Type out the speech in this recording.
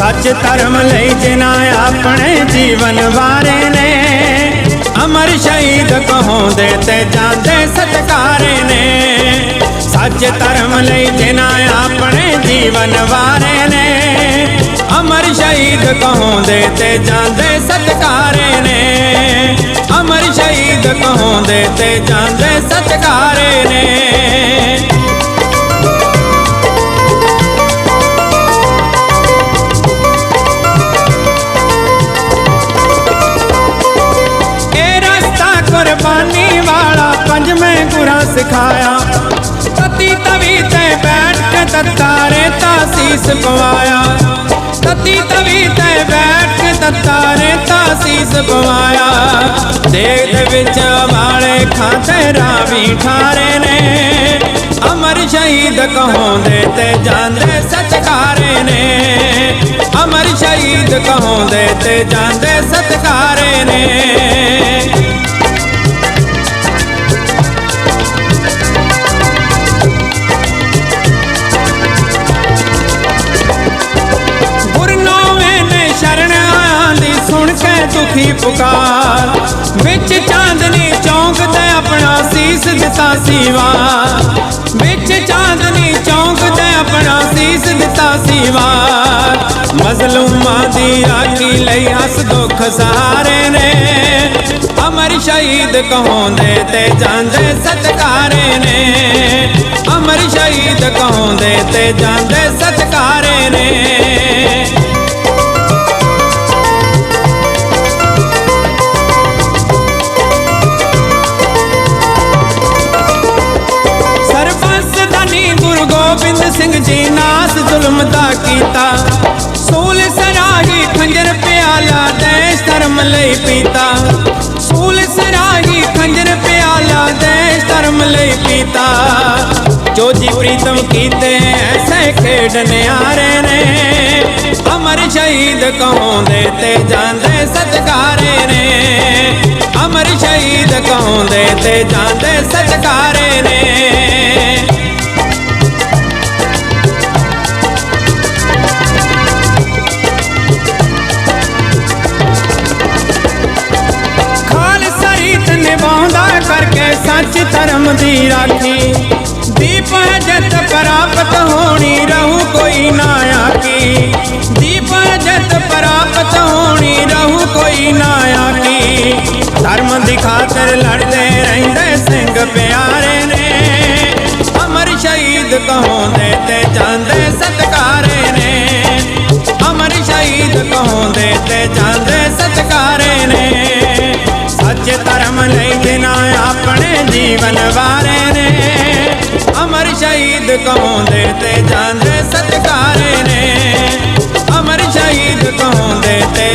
ਸੱਚ ਧਰਮ ਲਈ ਜਿਨ੍ਹਾਂ ਆਪਣੇ ਜੀਵਨ ਵਾਰੇ ਨੇ, ਅਮਰ ਸ਼ਹੀਦ ਕਹਾਉਂਦੇ ਤੇ ਜਾਂਦੇ ਸਤਕਾਰੇ ਨੇ। ਸੱਚ ਧਰਮ ਲਈ ਜਿਨਾ ਆਪਣੇ ਜੀਵਨ ਵਾਰੇ ਨੇ, ਅਮਰ ਸ਼ਹੀਦ ਕਹਾਉਂਦੇ ਤੇ ਜਾਂਦੇ ਸਤਕਾਰੇ ਨੇ। ਅਮਰ ਸ਼ਹੀਦ ਕਹਾਉਂਦੇ ਤੇ ਜਾਂਦੇ ਸਤਕਾਰੇ ਬੈਠ ਕੇ ਤਤਾਰੇ ਪਵਾਇਆ। ਤਤੀ ਤਵੀ ਤੇ ਬੈਠ ਕੇ ਤਤਾਰੇ ਤਾਂ ਸੀਸ ਪਵਾਇਆ। ਦੇਗ ਦੇ ਵਿੱਚ ਵਾਲੇ ਖਾਤੇ ਰਾਵੀ ਠਾਰੇ ਨੇ। ਅਮਰ ਸ਼ਹੀਦ ਕਹਾਉਂਦੇ ਤੇ ਜਾਂਦੇ ਸਤਕਾਰੇ ਨੇ। ਅਮਰ ਸ਼ਹੀਦ ਕਹਾਉਂਦੇ ਤੇ ਜਾਂਦੇ ਸਤਕਾਰੇ ਕੇ ਪੁਕਾਰ। ਵਿੱਚ ਚਾਂਦਨੀ ਚੌਂਕ ਤੇ ਆਪਣਾ ਸੀਸ ਦਿੱਤਾ ਸੀਵਾ। ਵਿੱਚ ਚਾਂਦਨੀ ਚੌਂਕ ਤੇ ਆਪਣਾ ਸੀਸ ਦਿੱਤਾ ਸੀਵਾ। ਮਜ਼ਲੂਮਾਂ ਦੀ ਰਾਖੀ ਲਈ ਹੱਸ ਦੁੱਖ ਸਹਾਰੇ ਨੇ। ਅਮਰ ਸ਼ਹੀਦ ਕਹਾਉਂਦੇ ਤੇ ਜਾਂਦੇ ਸਤਕਾਰੇ ਨੇ। ਅਮਰ ਸ਼ਹੀਦ ਕਹਾਉਂਦੇ ਤੇ ਜਾਂਦੇ ਗੋਬਿੰਦ ਸਿੰਘ ਜੀ ਨਾਸ ਜ਼ੁਲਮ ਦਾ ਕੀਤਾ। ਸੂਲ ਸਰਾਹੀ ਖੰਜਰ ਪਿਆਲਾ ਦੇਸ਼ ਧਰਮ ਲਈ ਪੀਤਾ। ਸੂਲ ਸਰਾਹੀ ਖੰਜਰ ਪਿਆਲਾ ਦੇਸ਼ ਧਰਮ ਲਈ ਪੀਤਾ। ਜੋ ਜੀ ਪ੍ਰੀਤਮ ਕੀਤੇ ਐਸੇ ਖੇਡ ਨਿਆਰੇ ਨੇ, ਅਮਰ ਸ਼ਹੀਦ ਕਹਾਉਂਦੇ ਤੇ ਜਾਂਦੇ ਸਤਕਾਰੇ ਨੇ। ਅਮਰ ਸ਼ਹੀਦ ਕਹਾਉਂਦੇ ਤੇ ਜਾਂਦੇ ਸਤਕਾਰੇ ਨੇ। ਸੱਚ ਧਰਮ ਦੀ ਰਾਖੀ। ਦੀਪ ਹੈ ਜਿੱਤ ਪ੍ਰਾਪਤ ਹੋਣੀ, ਰਹੂ ਕੋਈ ਨਾ ਆਕੀ ਦੀਪ ਹੈ ਜਿੱਤ ਪ੍ਰਾਪਤ ਹੋਣੀ, ਰਹੂ ਕੋਈ ਨਾ ਆਕੀ ਧਰਮ ਦੀ ਖਾਤਰ ਲੜਦੇ ਰਹਿੰਦੇ ਸਿੰਘ ਪਿਆਰੇ ਨੇ। ਅਮਰ ਸ਼ਹੀਦ ਕਹਾਉਂਦੇ ਤੇ ਜਾਂਦੇ ਸਤਕਾਰੇ ਨੇ। ਅਮਰ ਸ਼ਹੀਦ ਕਹਾਉਂਦੇ ਤੇ ਜਾਂਦੇ ਵਾਰੇ ਨੇ ਅਮਰ ਸ਼ਹੀਦ ਕਹਾਉਂਦੇ ਤੇ ਜਾਂਦੇ ਸਤਕਾਰੇ ਨੇ। ਅਮਰ ਸ਼ਹੀਦ ਕਹਾਉਂਦੇ ਤੇ